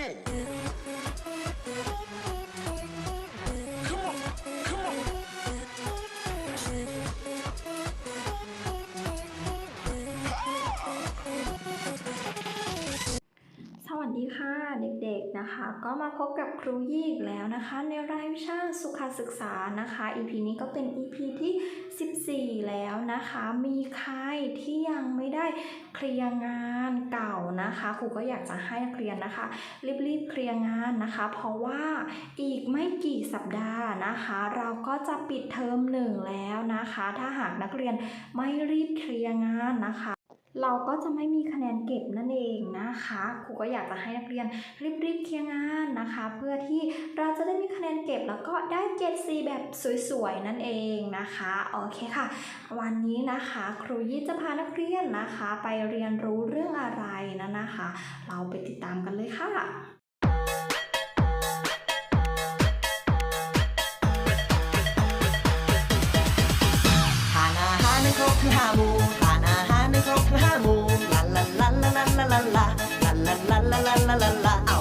Come on, come on. สวัสดีค่ะเด็กๆนะคะ ก็มาพบกับครูยี่อีกแล้วนะคะ ในรายวิชาสุขศึกษานะคะ EP นี้ก็เป็น EP ที่ 14 แล้วนะคะ มีใครที่ยังไม่ได้เคลียร์งาน เก่านะคะครูก็อยากจะให้นักเรียนนะคะ รีบๆเคลียร์งานนะคะ เพราะว่าอีกไม่กี่สัปดาห์นะคะ เราก็จะปิดเทอมหนึ่งแล้วนะคะ ถ้าหากนักเรียนไม่รีบเคลียร์งานนะคะ เราก็จะไม่มีคะแนนเก็บนั่นเองนะคะครูก็อยากจะให้นักเรียนรีบๆเคลียร์งานนะคะ เพื่อที่เราจะได้มีคะแนนเก็บแล้วก็ได้เกรดซีแบบสวยๆนั่นเองนะคะโอเคค่ะ วันนี้นะคะครูยี่จะพานักเรียนนะคะ ไปเรียนรู้เรื่องอะไรนะนะคะ เราไปติดตามกันเลยค่ะ la la la.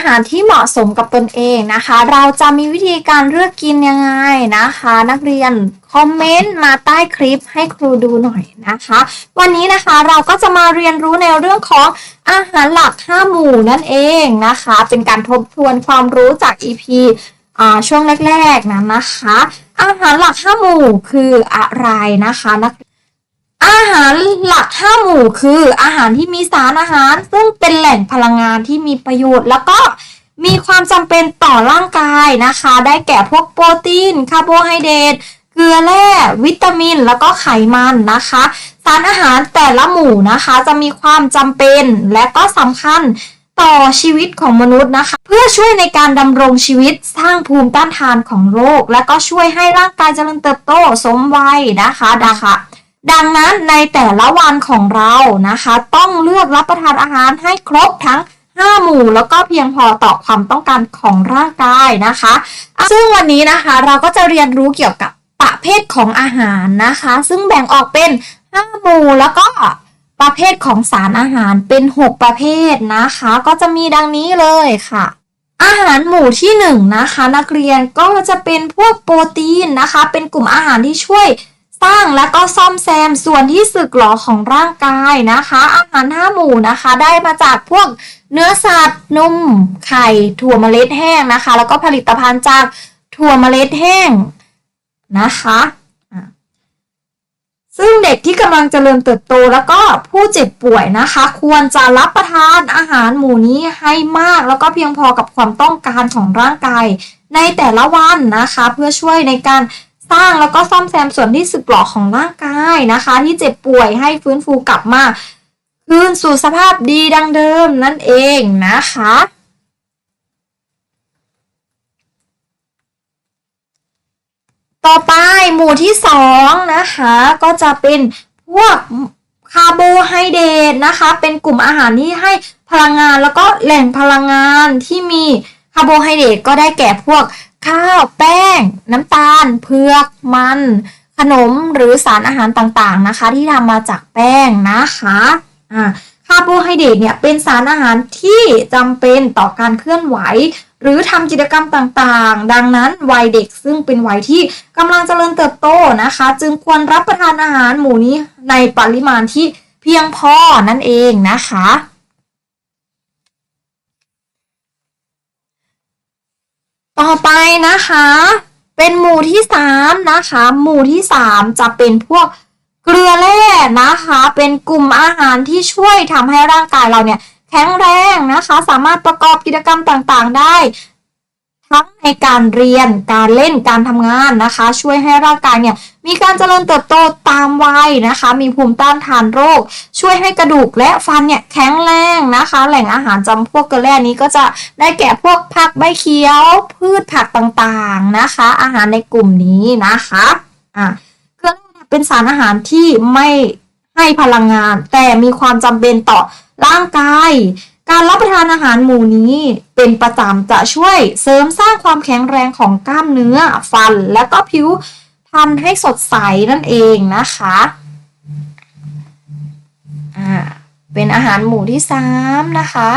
อาหารที่เหมาะสมกับตนเองนะคะ เราจะมีวิธีการเลือกกินยังไงนะคะ นักเรียนคอมเมนต์มาใต้คลิปให้ครูดูหน่อยนะคะ วันนี้นะคะเราก็จะมาเรียนรู้ในเรื่องของอาหารหลัก5หมู่นั่นเองนะคะ เป็นการทบทวนความรู้จาก EP ช่วงแรกๆนั้นนะคะ อาหารหลัก5หมู่คืออะไรนะคะนัก อาหารหลัก 5 หมู่คืออาหารที่มีสารอาหาร ซึ่งเป็นแหล่งพลังงานที่มีประโยชน์ แล้วก็มีความจำเป็นต่อร่างกายนะคะ ได้แก่พวกโปรตีนคาร์โบไฮเดรตเกลือแร่วิตามิน แล้วก็ไขมันนะคะ สารอาหารแต่ละหมู่นะคะ จะมีความจำเป็นและก็สำคัญต่อชีวิตของมนุษย์นะคะ เพื่อช่วยในการดำรงชีวิตสร้างภูมิต้านทานของโรค และก็ช่วยให้ร่างกายเจริญเติบโตสมวัยนะคะนะคะ ดังนั้นในแต่ละวันของเรานะคะ ต้องเลือกรับประทานอาหารให้ครบทั้ง 5 หมู่แล้วก็เพียงพอต่อความต้องการของร่างกายนะคะ ซึ่งวันนี้นะคะเราก็จะเรียนรู้เกี่ยวกับประเภทของอาหารนะคะ ซึ่งแบ่งออกเป็น 5 หมู่แล้วก็ประเภทของสารอาหารเป็น 6 ประเภทนะคะ ก็จะมีดังนี้เลยค่ะ อาหารหมู่ที่1นงนะคะ นักเรียนก็จะเป็นพวกโปรตีนนะคะ เป็นกลุ่มอาหารที่ช่วย สร้งและก็ซ่อมแซมส่วนที่สึกหรอของร่างกายนะคะ อาหารห้าหมู่นะคะ ได้มาจากพวกเนื้อสัตว์นมไข่ถั่วเมล็ดแห้งนะคะ แล้วก็ผลิตภัณฑ์จากถั่วเมล็ดแห้งนะคะซึ่งเด็กที่กำลังเจริญเติบโตแล้วก็ผู้เจ็บป่วยนะคะ ควรจะรับประทานอาหารหมู่นี้ให้มากแล้วก็เพียงพอกับความต้องการของร่างกาย ในแต่ละวันนะคะ เพื่อช่วยในการ สร้างแล้วก็ซ่อมแซมส่วนที่สึกหรอของร่างกายนะคะ ที่เจ็บป่วยให้ฟื้นฟูกลับมาคืนสู่สภาพดีดังเดิมนั่นเองนะคะ ต่อไปหมู่ที่สองนะคะ ก็จะเป็นพวกคาร์โบไฮเดรตนะคะ เป็นกลุ่มอาหารที่ให้พลังงานแล้วก็แหล่งพลังงานที่มีคาร์โบไฮเดรตก็ได้แก่พวก ข้าว แป้ง น้ำตาล เผือก มัน ขนมหรือสารอาหารต่างๆนะคะ ที่ทำมาจากแป้งนะคะอ่าคาร์โบไฮเดรตเนี่ยเป็นสารอาหารที่จำเป็นต่อการเคลื่อนไหว หรือทำกิจกรรมต่างๆ ดังนั้นวัยเด็กซึ่งเป็นวัยที่กำลังเจริญเติบโตนะคะ จึงควรรับประทานอาหารหมู่นี้ในปริมาณที่เพียงพอนั่นเองนะคะ ต่อไป นะคะ เป็นหมู่ที่สามนะคะ หมู่ที่สามจะเป็นพวกเกลือแร่นะคะ เป็นกลุ่มอาหารที่ช่วยทำให้ร่างกายเราเนี่ยแข็งแรงนะคะ สามารถประกอบกิจกรรมต่างๆได้ ทั้งในการเรียนการเล่นการทำงานนะคะ ช่วยให้ร่างกายเนี่ย มีการเจริญเติบโตตามวัยนะคะ มีภูมิต้านทานโรค ช่วยให้กระดูกและฟันเนี่ยแข็งแรงนะคะ แหล่งอาหารจำพวกเกลือแร่นี้ก็จะได้แก่พวกผักใบเขียว พืชผักต่างๆนะคะ อาหารในกลุ่มนี้นะคะอะเกลือแร่เนี่ยเป็นสารอาหารที่ไม่ให้พลังงาน แต่มีความจำเป็นต่อร่างกายการรับประทานอาหารหมู่นี้เป็นประจำจะช่วยเสริมสร้างความแข็งแรงของกล้ามเนื้อ ฟันและก็ผิว พรรณให้สดใสนั่นเองนะคะอ่าเป็นอาหารหมู่ที่สามนะคะ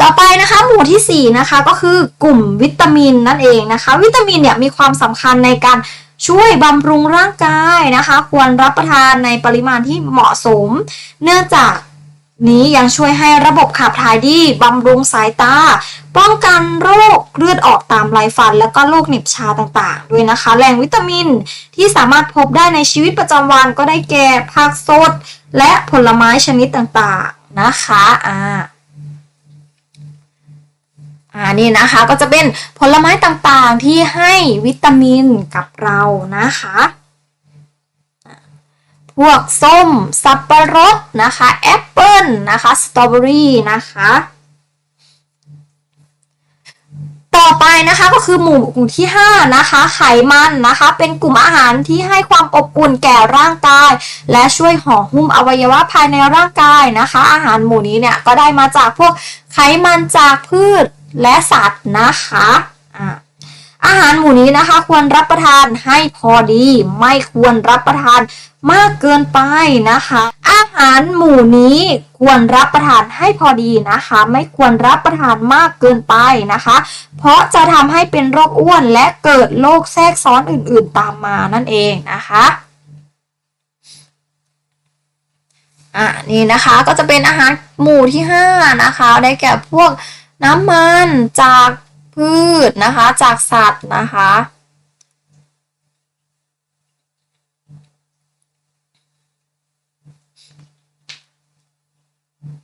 ต่อไปนะคะหมู่ที่4นะคะก็คือกลุ่มวิตามินนั่นเองนะคะ วิตามินเนี่ยมีความสำคัญในการช่วยบำรุงร่างกายนะคะ ควรรับประทานในปริมาณที่เหมาะสม เนื่องจาก นี้ยังช่วยให้ระบบขับถ่ายดีบำรุงสายตา ป้องกันโรคเลือดออกตามไรฟัน แล้วก็โรคเหน็บชาต่างๆ ด้วยนะคะ แหล่งวิตามินที่สามารถพบได้ในชีวิตประจำวันก็ได้แก่ผักสด และผลไม้ชนิดต่างๆนะคะอ่าอ่านี่นะคะก็จะเป็นผลไม้ต่างๆที่ให้วิตามินกับเรานะคะ พวกส้ม สับปะรดนะคะแอปเปิลนะคะสตรอเบอรี่นะคะต่อไปนะคะก็คือหมู่กลุ่มที่ 5 นะคะ ไขมันนะคะ เป็นกลุ่มอาหารที่ให้ความอบอุ่นแก่ร่างกาย และช่วยห่อหุ้มอวัยวะภายในร่างกายนะคะ อาหารหมู่นี้เนี่ยก็ได้มาจากพวกไขมันจากพืชและสัตว์นะคะอ่า อาหารหมู่นี้นะคะ ควรรับประทานให้พอดี ไม่ควรรับประทานมากเกินไปนะคะ อาหารหมู่นี้ควรรับประทานให้พอดีนะคะ ไม่ควรรับประทานมากเกินไปนะคะ เพราะจะทำให้เป็นโรคอ้วนและเกิดโรคแทรกซ้อนอื่นๆตามมานั่นเองนะคะอะนี่นะคะก็จะเป็นอาหารหมู่ที่ 5 นะคะ ได้แก่พวกน้ำมันจาก พืชนะคะ จากสัตว์นะคะ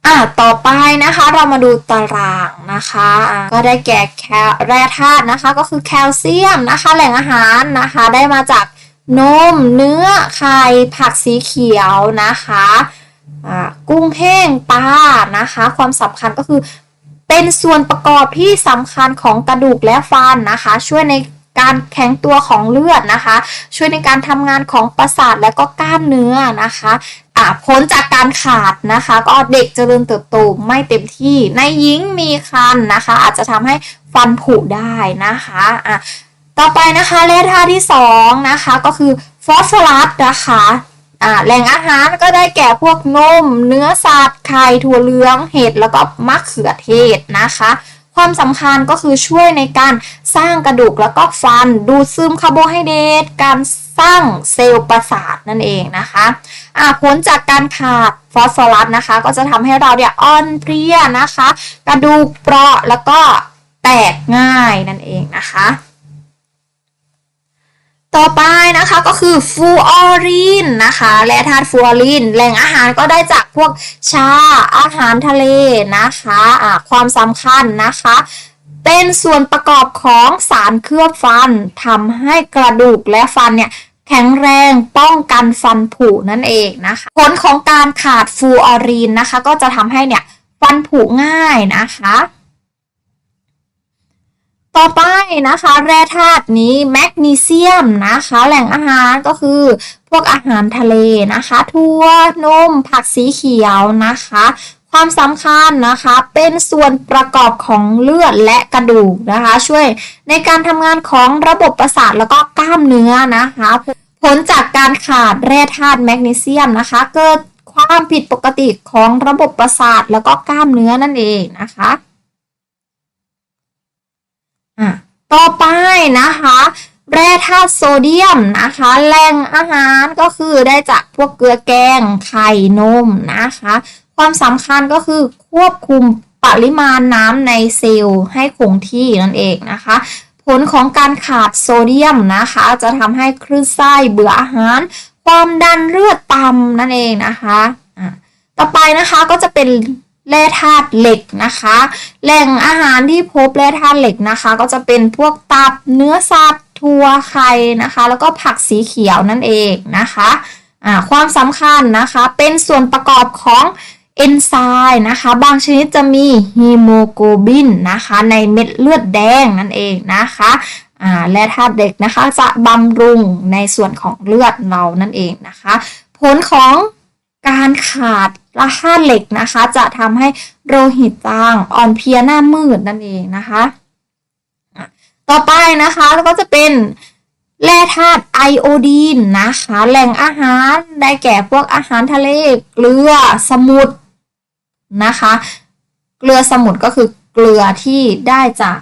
อะต่อไปนะคะเรามาดูตารางนะคะะก็ได้แก่แคลแร่ธาตุนะคะ ก็คือแคลเซียมนะคะ แหล่งอาหารนะคะ ได้มาจากนม เนื้อ ไข่ ผักสีเขียวนะคะอะกุ้งแห้งปลานะคะ ความสำคัญก็คือ เป็นส่วนประกอบที่สำคัญของกระดูกและฟันนะคะ ช่วยในการแข็งตัวของเลือดนะคะ ช่วยในการทำงานของประสาทและก็กล้ามเนื้อนะคะอะพ้นจากการขาดนะคะ ก็เด็กเจริญเติบโตไม่เต็มที่ ในหญิงมีคันนะคะ อาจจะทำให้ฟันผุได้นะคะอะต่อไปนะคะแร่ธาตุที่สองนะคะก็คือฟอสฟอรัสนะคะ แหล่งอาหารก็ได้แก่พวกนม เนื้อสัตว์ไข่ถั่วเหลือง เห็ดแล้วก็มะเขือเทศนะคะ ความสำคัญก็คือช่วยในการสร้างกระดูกแล้วก็ฟัน ดูดซึมคาร์โบไฮเดรตการสร้างเซลล์ประสาทนั่นเองนะคะอ่าผลจากการขาดฟอสฟอรัสนะคะ ก็จะทำให้เราเนี่ยอ่อนเพลียนะคะ กระดูกเปราะแล้วก็แตกง่ายนั่นเองนะคะ ต่อไปนะคะก็คือฟูออรีนนะคะและธาตุฟูออรีนแหล่งอาหารก็ได้จากพวกชาอาหารทะเลนะคะอ่าความสำคัญนะคะ เป็นส่วนประกอบของสารเคลือบฟันทำให้กระดูกและฟันเนี่ยแข็งแรงป้องกันฟันผุนั่นเองนะคะ ผลของการขาดฟูออรีนนะคะ ก็จะทำให้เนี่ยฟันผุง่ายนะคะ ต่อไปนะคะแร่ธาตุนี้แมกนีเซียมนะคะแหล่งอาหารก็คือพวกอาหารทะเลนะคะถั่วนมผักสีเขียวนะคะ ความสำคัญนะคะเป็นส่วนประกอบของเลือดและกระดูกนะคะ ช่วยในการทำงานของระบบประสาทแล้วก็กล้ามเนื้อนะคะผลจากการขาดแร่ธาตุแมกนีเซียมนะคะ เกิดความผิดปกติของระบบประสาทแล้วก็กล้ามเนื้อนั่นเองนะคะอะ ต่อไปนะคะ แร่ธาตุโซเดียมนะคะ แหล่งอาหารก็คือได้จากพวกเกลือแกงไข่นมนะคะ ความสำคัญก็คือควบคุมปริมาณน้ำในเซลล์ให้คงที่นั่นเองนะคะ ผลของการขาดโซเดียมนะคะ จะทำให้คลื่นไส้เบื่ออาหาร ความดันเลือดต่ำนั่นเองนะคะ ต่อไปนะคะก็จะเป็น แร่ธาตุเหล็กนะคะ แหล่งอาหารที่พบแร่ธาตุเหล็กนะคะ ก็จะเป็นพวกตับเนื้อสัตว์ถั่วไข่นะคะ แล้วก็ผักสีเขียวนั่นเองนะคะความสำคัญนะคะเป็นส่วนประกอบของเอนไซม์นะคะ บางชนิดจะมีฮีโมโกลบินนะคะในเม็ดเลือดแดงนั่นเองนะคะและธาตุเหล็กนะคะจะบำรุงในส่วนของเลือดเรานั่นเองนะคะ ผลของ การขาดธาตุเหล็กนะคะ จะทำให้โลหิตจางอ่อนเพลียหน้ามืดนั่นเองนะคะ ต่อไปนะคะแล้วก็จะเป็นแร่ธาตุไอโอดีนนะคะ แหล่งอาหารได้แก่พวกอาหารทะเลเกลือสมุทรนะคะ เกลือสมุทรก็คือเกลือที่ได้จาก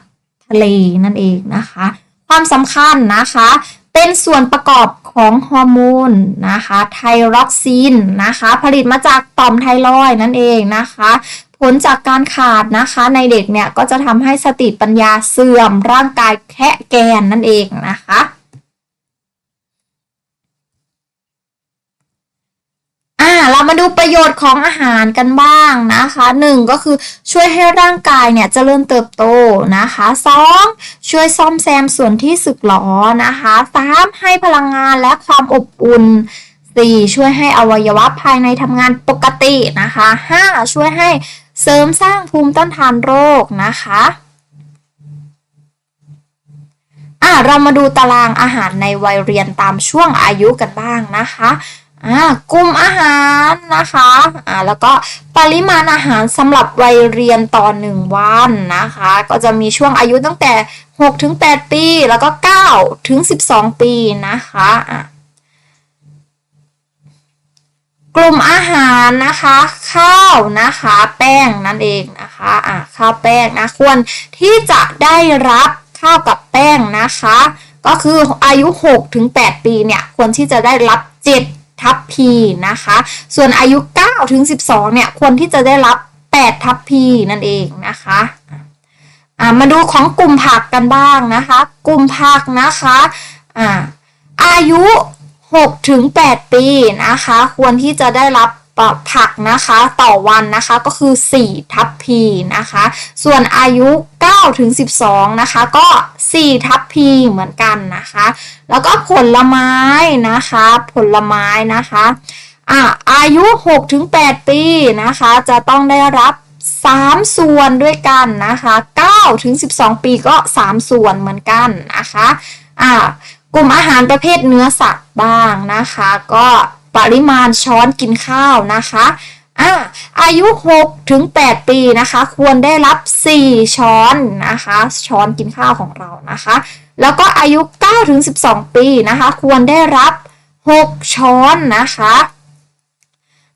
ทะเลนั่นเองนะคะ ความสำคัญนะคะ เป็นส่วนประกอบของฮอร์โมนนะคะไทรอกซินนะคะ ผลิตมาจากต่อมไทรอยนั่นเองนะคะ ผลจากการขาดนะคะในเด็กเนี่ยก็จะทำให้สติปัญญาเสื่อมร่างกายแคะแกนนั่นเองนะคะ อ่าเรามาดูประโยชน์ของอาหารกันบ้างนะคะหนึ่งก็คือช่วยให้ร่างกายเนี่ยเจริญเติบโตนะคะสองช่วยซ่อมแซมส่วนที่สึกหรอนะคะสามให้พลังงานและความอบอุ่นสี่ช่วยให้อวัยวะภายในทำงานปกตินะคะห้าช่วยให้เสริมสร้างภูมิต้านทานโรคนะคะอะเรามาดูตารางอาหารในวัยเรียนตามช่วงอายุกันบ้างนะคะ อ่ากลุ่มอาหารนะคะอ่าแล้วก็ปริมาณอาหารสำหรับวัยเรียนต่อหนึ่งวันนะคะ ก็จะมีช่วงอายุตั้งแต่6ถึง8ปี แล้วก็9ถึง12 ปีนะคะอะกลุ่มอาหารนะคะ ข้าวนะคะ แป้งนั่นเองนะคะอะข้าวแป้งนะควรที่จะได้รับข้าวกับแป้งนะคะ ก็คืออายุ6ถึง8ปีเนี่ยควรที่จะได้รับ7 ทัพพีนะคะ ส่วนอายุ9ถึง12 เนี่ยควรที่จะได้รับ 8 ทัพพีนั่นเองนะคะอ่ามาดูของกลุ่มผักกันบ้างนะคะ กลุ่มผักนะคะอ่าอายุ6ถึง8ปีนะคะ ควรที่จะได้รับ ผักนะคะต่อวันนะคะก็คือ 4 ทัพพีนะคะ ส่วนอายุ9ถึง12นะคะก็ 4 ทัพพีเหมือนกันนะคะ แล้วก็ผลไม้นะคะ ผลไม้นะคะอะอายุ6ถึง8ปีนะคะ จะต้องได้รับ3 ส่วนด้วยกันนะคะ9ถึง12 ปีก็ 3 ส่วนเหมือนกันนะคะอะกลุ่มอาหารประเภทเนื้อสัตว์บ้างนะคะ ก็ ปริมาณช้อนกินข้าวนะคะอะอายุ6ถึง8ปีนะคะ ควรได้รับ 4 ช้อนนะคะ ช้อนกินข้าวของเรานะคะ แล้วก็อายุ9ถึง12 ปีนะคะ ควรได้รับ 6 ช้อนนะคะ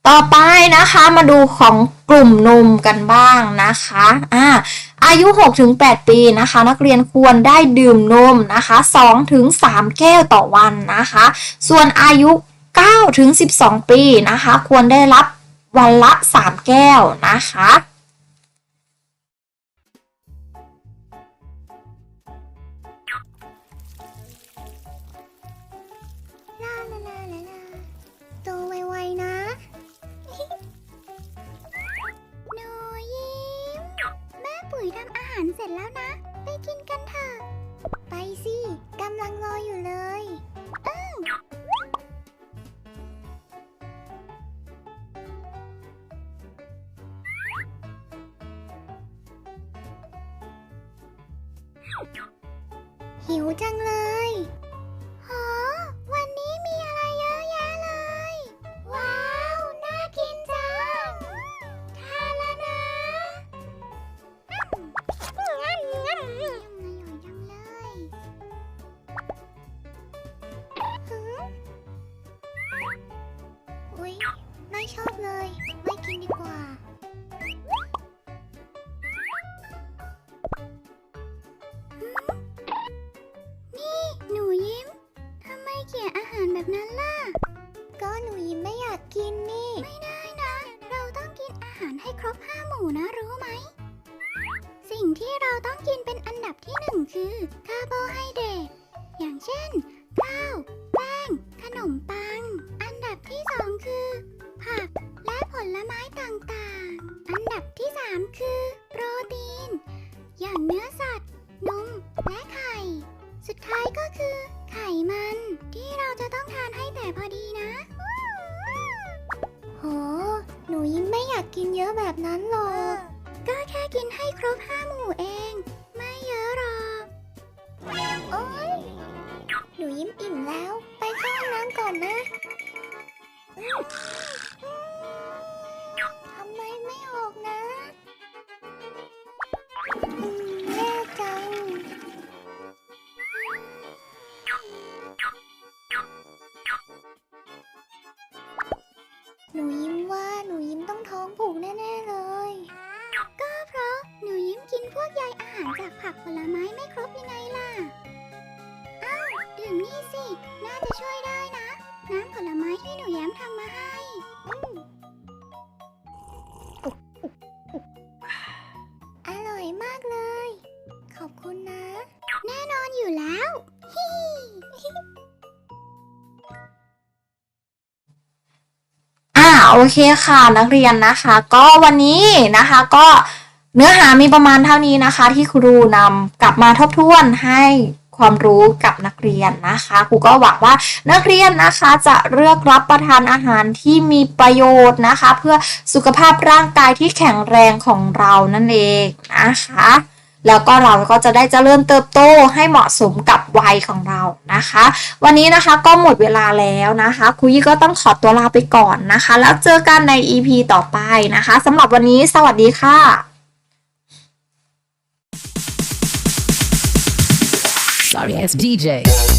ต่อไปนะคะมาดูของกลุ่มนมกันบ้างนะคะอ่าอายุ6ถึง8ปีนะคะ นักเรียนควรได้ดื่มนมนะคะ2ถึง3แก้วต่อวันนะคะ ส่วนอายุ 9ถึง12 ปีนะคะ ควรได้รับวันละ 3 แก้วนะคะ หิวจังเลย แบบนั้นล่ะ ก็หนูยิ้มไม่อยากกินนี่ ไม่ได้นะ เราต้องกินอาหารให้ครบห้าหมู่นะรู้ไหม สิ่งที่เราต้องกินเป็นอันดับที่หนึ่งคือคาร์โบไฮ หนูยิ้มว่าหนูยิ้มต้องท้องผูกแน่ๆเลย ก็เพราะหนูยิ้มกินพวกใยอาหารจากผักผลไม้ไม่ครบยังไงล่ะ อ้าวดื่มนี่สิ น่าจะช่วยได้นะ น้ำผลไม้ที่หนูแย้มทำมาให้ โอเคค่ะนักเรียนนะคะ ก็วันนี้นะคะก็เนื้อหามีประมาณเท่านี้นะคะ ที่ครูนำกลับมาทบทวนให้ความรู้กับนักเรียนนะคะครูก็หวังว่านักเรียนนะคะจะเลือกรับประทานอาหารที่มีประโยชน์นะคะ เพื่อสุขภาพร่างกายที่แข็งแรงของเรานั่นเองนะคะ แล้วก็เราก็จะได้เจริญเติบโตให้เหมาะสมกับวัยของเรานะคะ วันนี้นะคะก็หมดเวลาแล้วนะคะคุยก็ต้องขอตัวลาไปก่อนนะคะ แล้วเจอกันใน EP ต่อไปนะคะสำหรับวันนี้สวัสดีค่ะ Sorry, it's DJ.